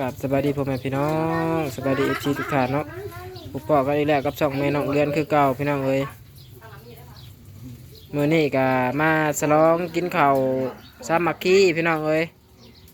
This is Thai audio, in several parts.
กับสบายดีพ่อแม่พี่น้องสบายดีเอฟซีทุกท่านเนาะอุปอกันอีกแล้วกับสองแม่น้องเรือนคือเก่าพี่น้องเอ้ยมือนี้ก็มาสลองกินข้าวสามัคคีพี่น้องเอ้ย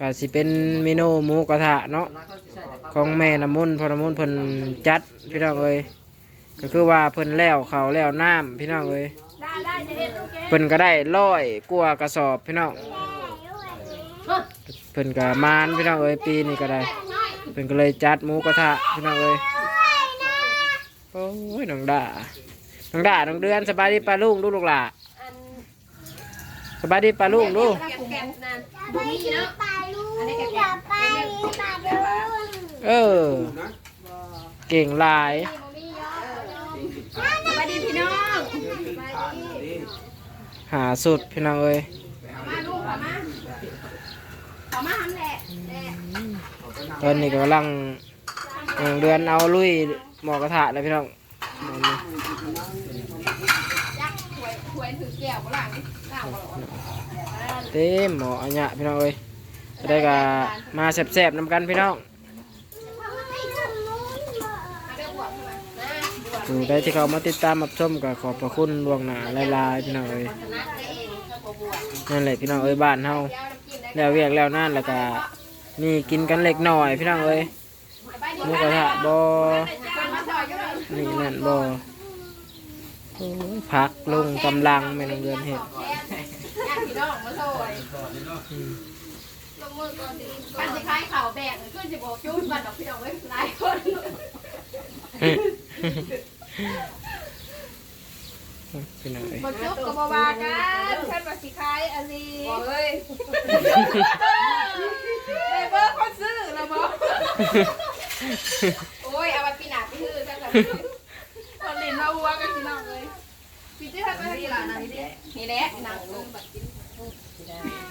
ก็สิเป็นเมนูหมูกระทะเนาะของแม่น้ำมุนพอน้ำมุนเพิ่นจัดพี่น้องเอ้ยก็คือว่าเพิ่นแล้วข้าวแล้วน้ำพี่น้องเอ้ยเพิ่นก็ได้ร้อยกว่ากระสอบพี่น้อง พิ่นก็มานพี่น้องเอ้ยปีนี้ก็ได้เพิ่นก็เลยจัดหมูกระทะพี่น้องเอ้ยโอ้ยน้องด่าน้องด่าน้องเดือนสบายดีปลาลุงดูลูกหล่ะสบายดีปลาลุงดูแกะนั่นบ่มีเนาะปลาลูกอย่าไปปลาลูกเออ เก่งหลาย สวัสดีพี่น้อง หาสุดพี่น้องเอ้ย มาลูกขอมาขอมาทำแหละแหละ ตอนนี้ก็กำลังเดือนเอาลุยหมอกระทะเลยพี่น้องเต็มหมออันเนี้ยพี่น้องเอ้ยได้ก็มาแซ่บๆนำกันพี่น้องมาเด้อบวกมานะบวกดูได้ที่เขามาติดตามรับชมก็ขอบพระคุณล่วงหน้าหลายๆพี่น้องเอ้ยนั่นแหละพี่น้องเอ้ยบ้านเฮาแล้วเวียกแล้วนั่นแล้วก็ นี่กินกันเล็กหน่อยพี่น้องเอ้ยสบายดีหมูกระทะบ่คนมาซอยอยู่เลยนี่นั่นบ่โอ้ยพักลงกำลังแม่นองเดือนเฮ็ดญาติพี่น้องมาซอยอืมลงมือก่อนสิปันสิคล้ายข่าวแบกขึ้นสิบ่จุ้นบัดดอกพี่น้องเอ้ยหลายคนพี่น้องเอ้ยบ่จุบก็บ่ว่ากันเพิ่นว่าสิคล้ายอันนี้บ่เอ้ยได้ เบอร์คนซื้อแล้วบอกโอ้ยเอาไปปีหนาปีฮือกันแบบคนลินเราวัวกันพี่น้องเลยพี่ที่ทำไปที่ร้านนี่ดินี่แหละนางลงบัดกิน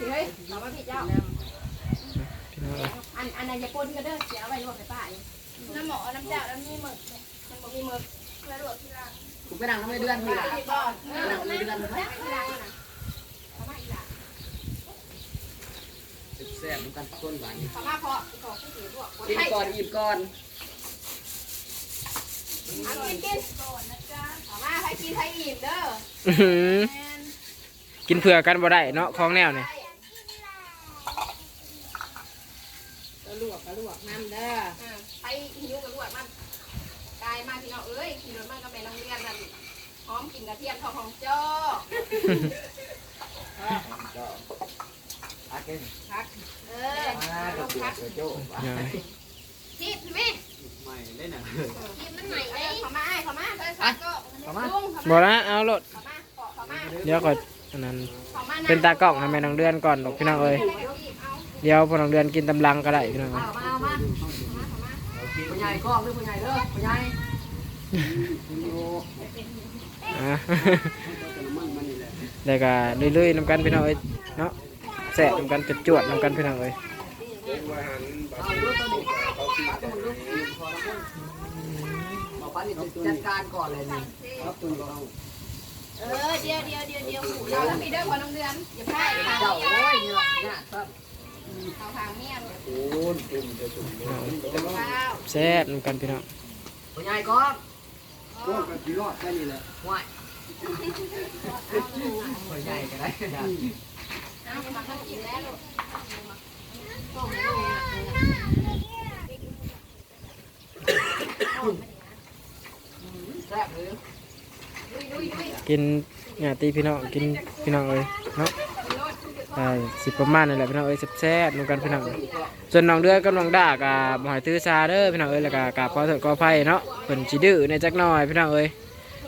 เฮ้ยเอามาพี่เจ้าพี่น้องเอ้ยอันอันนายปนก็เด้อเสียไว้รวมในป้าอยู่น้ำหมอน้ำเจ้าน้ำนี่หมึกมันบ่มีหมึกแล้วรวมที่ร้านผมไปนั่งทำไมเดือนพี่ล่ะที่บ่อนนั่งในเดือนเลยที่ร้านนะเขามาอีหล่ะ แซ่บเหมือนกันต้นหวานเขามาพอขอผู้ถือพวกคนกินไทยก่อนหยิบก่อนเอากินกินก่อนนะจ๊ะเขามาให้กินให้อิ่มเด้ออื้อหือกินเผื่อกันบ่ได้เนาะของแนวนี่ลวกก็ลวกน้ำเด้อไปหิวกับลวกมันกายมาพี่น้องเอ้ยขี่รถมันก็ไปโรงเรียนนั่นหอมกินกระเทียมทองของโจ้อาเก่งพัก เออมาลกระงปุกพักกระโจ้ยังไงทิพย์ไหมไม่เล่นอะทิพย์มันไหนเอ้ยขอมาไอ้ขอมาเออขอก็ขมาลุงขอบ่าละเอาโลดขอาขอขอมาเดี๋ยวก่อนอันนั้นเป็นตากล้องให้แม่น้องเดือนก่อนดอกพี่น้องเอ้ยเดี๋ยวพอน้องเดือนกินตำลังก็ได้พี่น้องเอ้ยเอามาเอามาผู้ใหญ่กล้องด้วยผู้ใหญ่เด้อผู้ใหญ่แล้วก็เรื่อยๆนำกันพี่น้องเอ้ยเนาะ แสะนำกันจดจวดๆนำกันพี่น้องเอ้ยบอกว่านี่จัดการก่อนเลยนี่เออเดียวเดียวเดียวเดียวหูเราแล้วมีเด้อพอน้องเดือนอย่าพลาดค่ะเจ้าโอ้ยนี่ละเนี่ยครับเอาทางเมียเลยพี่น้องเอ้ยข้าวแซ่บนำกันพี่น้องผู้ใหญ่กล้องก็กับพี่รอดแค่นี้แหละไหวผู้ใหญ่ก็ได้เอามาทำ กินหนเนี่ยตีพี่น้องกินพี่น้องเอ้ยเนาะอ่าสิประมาณนั่นแหละพี่น้องเอ้ยแซ่บๆนำกันพี่น้องส่วนน้องเดือกับน้องด่ากับบ่ให้ถือซาเด้อพี่น้องเอ้ยแล้วก็กราบขอโทษขออภัยเนาะเพิ่นสิดื้อในจักหน่อยพี่น้องเอ้ย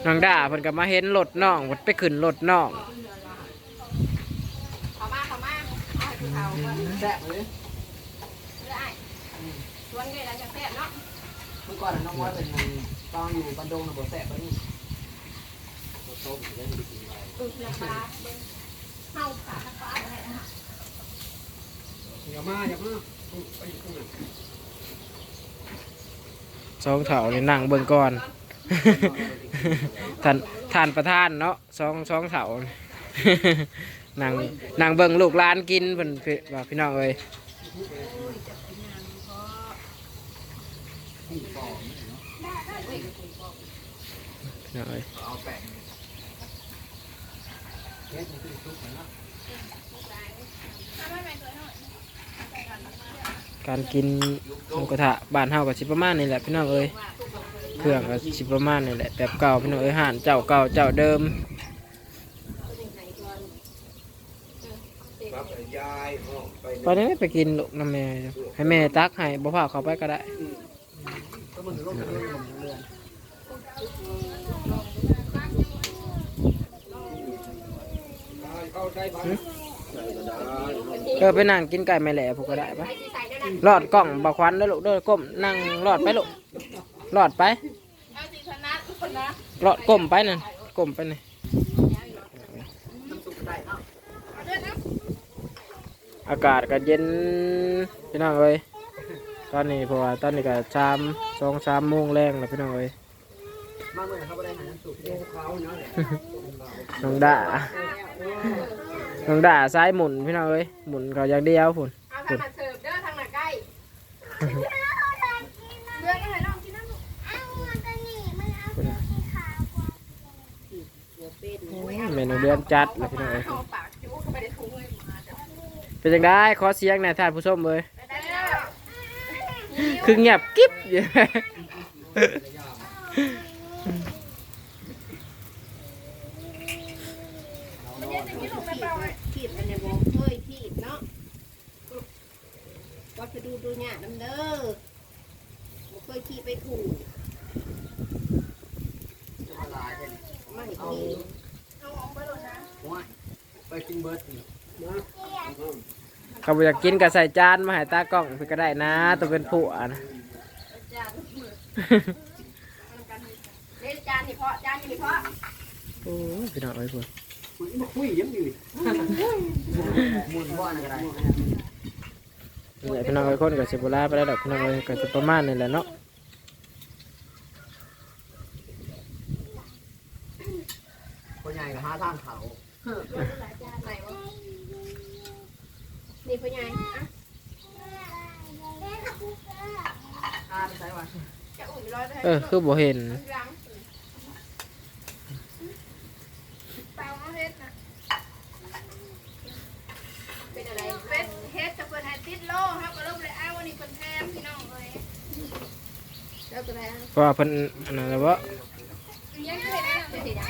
น้องด่าเพิ่นก็มาเห็นรถน้องเพิ่นไปขึ้นรถน้อง ขอมาขอมาเอาให้ผู้เฒ่าก่อน แซ่บหรือได้ชวนกันแล้วจะแซ่บเนาะเมื่อก่อนน้องว่าเป็นตอนอยู่บันดงนะบ่แซ่บแล้วนี่อึกราคาเบิ่งเฮาขาฟ้าอะไรนะอย่ามาอย่ามาไปข้างหลังสองเถานี่นั่งเบิ่งก่อนท่านท่านประธานเนาะสองสองเถา นั่งนั่งเบิ่งลูกหลานกินเพิ่นว่าพี่น้องเอ้ยเปอกพี่น้องเอ้ยการกินหมูกระทะบ้านเฮาก็สิประมาณนี้แหละพี่น้องเอ้ยเครื่องก็สิประมาณนี้แหละแบบเก่าพี่น้องเอ้ยห่านเจ้าเก่าเจ้าเดิม ครับ ยายออกไปตอนนี้ไปกินลูกน้ำแม่อยู่ให้แม่ตักให้บ่พาเขาไปก็ได้ก็มันลงเรื่องเรื่องเข้าใจบ้างเออไปนั่งกินไก่ไม่แหล่พวกก็ได้ปะรอดกล้องบักควันเด้อลูกเด้อก้มนั่งรอดไปลูกรอดไปเอาสิชนะทุกคนนะรอดก้มไปนั่นก้มไปนี่น้ำซุปได้เนาะ เอาเด้อนะ อากาศก็เย็นพี่น้องเอ้ยตอนนี้เพราะว่าตอนนี้ก็ชามสองสามโมงแรงแล้วพี่น้องเอ้ยมาเมื่อไหร่เขาไม่ได้หาน้ำซุปเนี่ยเขาเนาะน้องด่าน้องด่าซ้ายหมุนพี่น้องเอ้ยหมุนเขาอย่างเดียวพุ่นเอาทางมาเสิร์ฟเด้อทางหน้าใกล้เลือกให้น้องกินน้ำลูกเอาตัวนี้มันเอาสีขาวกว่าเมนูเดือนจัดแล้วพี่น้องเอ้ย เป็นจังได้ขอเสียงหน่อยท่านผู้ชมเลยไปได้แล้วคือเงียบกิ๊บอยู่มันยังจะมีลูกไม่เปล่าเลยขีดมันเนี่ยบอกเคยขีดเนาะวัดไปดูดูเนี่ยน้ำเด้อบอกเคยขีดไปถูกละลายเลยไม่เอาขีดเอาออกไปหมดนะหัวไปกินเบิร์ดนี่เขา บอกอยากกินก็ใส่จานมาให้ตากล้องเพื่นก็ได้นะตัวเป็นผู้อะนะจานมือเล่นจานนี่เพาะจานนี่เพาะโอ้ยพี่น้องเอ้ยพุ่นมันมาคุยยังดีมุนบ่อนอะไรนี่แหละพี่น้องเอ้ยคนกับสิบุลาไปได้ดอกพี่น้องเอ้ยก็จะประมาณนี้แหละเนาะ คนใหญ่ก็หาทางเขา ไหนวะ นี่พ่อใหญ่อะอาไปใส่วันจะอุ่นร้อยไปให้เออ คือบ่เห็นล้างเปล่าเอาเฮ็ดนะเป็นอะไรเป็นเฮ็ดจะเปิดให้ติดโล่ครับก็เริ่มเลยอ้าววันนี้เป็นแทมพี่น้องเลยแล้วตัวไหนอะเพราะว่าเพิ่นอันนั้นแล้วบ่ยังเคยได้เป็นสีดำ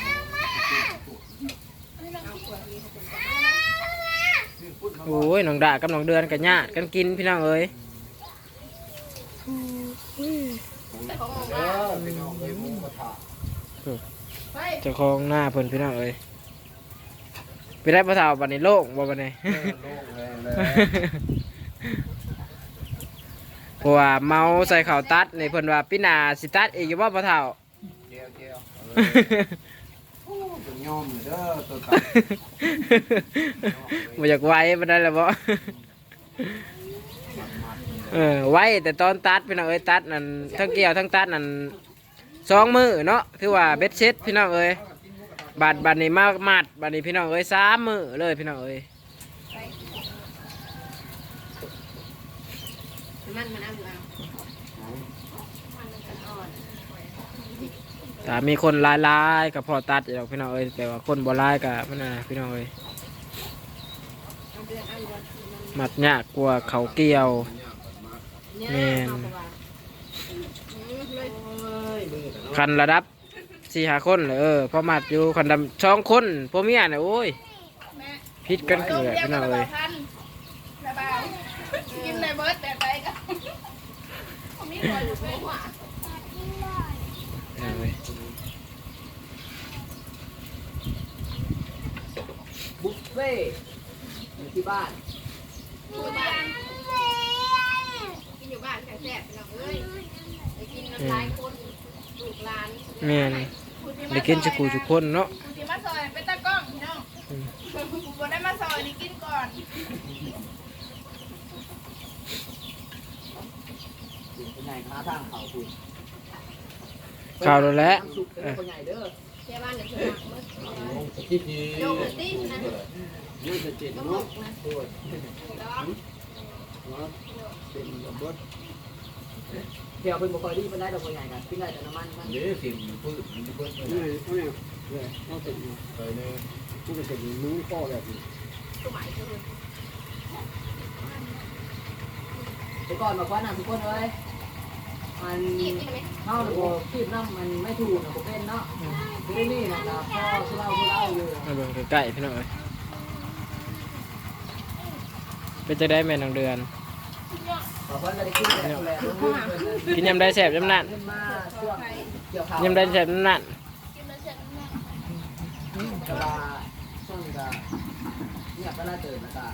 โอ้ยน้องด่ากับน้องเดือนกันญาติกันกินพี่น้องเอ้ยแต่ของมึงเอว่าอเป็นน้องเลยมุ้งกระทะเฮ้ยเจ้าของหน้าเพิ่นพี่น้องเอ้ยไปได้ปลาเท่าบัดนี้โล่งบ่บัดนี้โล่งแรงเลยเพราะว่าเมาใส่ข้าวตัดนี่เพิ่นว่าพี่นาสิตัดอีกอยู่บ่ปลาเท่าเจียวเจียวโอ้เป็น ยอมเด้อตัวตัดบ่อยากไว้บ่ได้แล้วบ่เออไว้แต่ตอนตัดพี่น้องเอ้ยตัดนั่นทั้งเกี่ยวทั้งตัดนั่นสองมือเนาะถือว่าเบ็ดเซ็ตพี่น้องเอ้ยบาดบาดนี้มากมัดบาดนี้พี่น้องเอ้ยสามมือเลยพี่น้องเอ้ยมันมันเอา อยู่เอาถ้ามีคนหลายๆก็พอตัดอยู่ดอกพี่น้องเอ้ยแต่ว่าคนบ่หลายก็มันนะพี่น้องเอ้ยเอาเอนเอาอยู่เอามัดยากกว่าเขาเกี่ยวแมนคันระดับสี่หาคนเลยเออพอมัดอยู่คันดำสองคนพวกเมียน่ะโอ้ยพิษกันเกลือพี่น้องเอ้ยพันระบายกินในเบิร์ดแต่ไปกันผมนี่คอยอยู่ไม่หวา พี่น้องเอ้ย บุฟ เฟ่ต์อยู่ที่บ้านอยู่บ้านกินอยู่บ้านแซ่บๆพี่น้องเอ้ยไปกินน้ำลายคนลูกหลานแม่นได้กินจะกูจุกคนเนาะคุณสิมาซอยเป็นตากล้องพี่น้องอืมคุณบ่ได้มาซอยนี่กินก่อนคนใหญ่ก็หาทางเขาคุณข่าวแล้วแหละน้ำซุปเป็นคนใหญ่เด้อเจ้าบ้านเดี๋ยวเธอ หนักเมื่อลงสกิปทีโยกเลยตีนะยืดจะเจ็ดก็หเนาะกนะตัวร้องเนาะเป็นกับเบิร์ดเดี๋ยวเป็นบุคคลที่เป็นได้ดอกบัวใหญ่กันขึ้นได้แต่น้ำมันมันเดี๋ยวสิมันพืชมันจะเบิ้ลนี่เขาเนี่ยเลยเขาเป็นไปเลยผู้เป็นมือพ่อแบบนี้ไปก่อนมาคว้าหนังทุกคนเลย มันเข้าหนึ่งโบคีบน้ำมันไม่ถูกนะผมเป็นเนาะที่นี่นะครับพ่อที่เล่าที่เล่าอยู่มาเบิ่งใกล้ๆพี่น้องเอ้ยเป็นจะได้แม่นางเดือนขอเพิ่นจะได้ขึ้นแต่ดูแลลูกกินยำได้แสบยำนั่นขึ้นมาช่วงเกี่ยวข้าวยำได้แสบยำนั่นกระบาช่วงกะเงียบก็น่าเจอนะจ๊ะ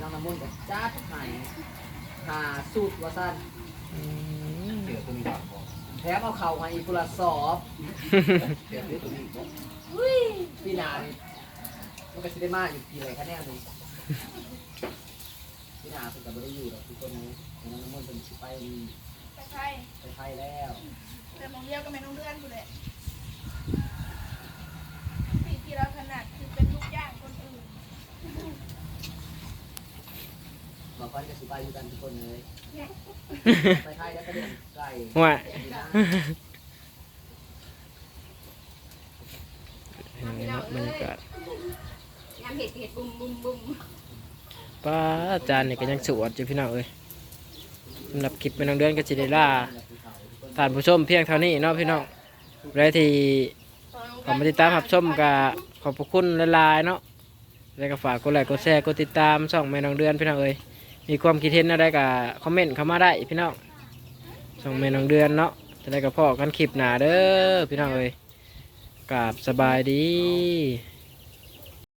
น้องน้ำมันกับจ้าทุกหายหาสูตรว่าสั้น เดี๋ยวตัวนี้บาดบอกแถมเอาเข่ามาอีกคนละสอบเดี๋ยวตัวนี้บอกพี่นานี่มันก็สิได้มากอยู่กี่ไรคะแนนนึงพี่นาเป็นกับบได้อยู่หรอกทุกคนนี้น้องน้ำมันเป็นสิไปไปใช่ไปไทยแล้วแต่มองเดียวก็ไม่ต้องเลื่อนกูเลยสิ่งที่เราถนัดคือเป็นลูกย่างคนอื่น มาฟันกับสิไปอยู่กันทุกคนเลยไปไทยแล้วก็เดินไกลหัวพี่นานี่เนาะบรรยากาศยำเห็ดเห็ดบุ้มบุ้มบุ้มป้าอาจารย์นี่ก็ยังสวดอยู่พี่น้องเอ้ยสำหรับคลิปแม่นางเดือนก็สิได้ล่าท่านผู้ชมเพียงเท่านี้เนาะพี่น้องและที่ขอมาติดตามรับชมก็ขอบพระคุณหลายๆเนาะแล้วก็ฝากกดไลค์กดแชร์กดติดตามช่องแม่น้องเดือนพี่น้องเอ้ย มีความคิดเห็นอะไรก็คอมเมนต์เข้ามาได้พี่น้องส่งเมน้องเดือนเนาะจะได้กับพ่อกันคลิปหนาเด้อพี่น้องเอ้ยกราบสบายดี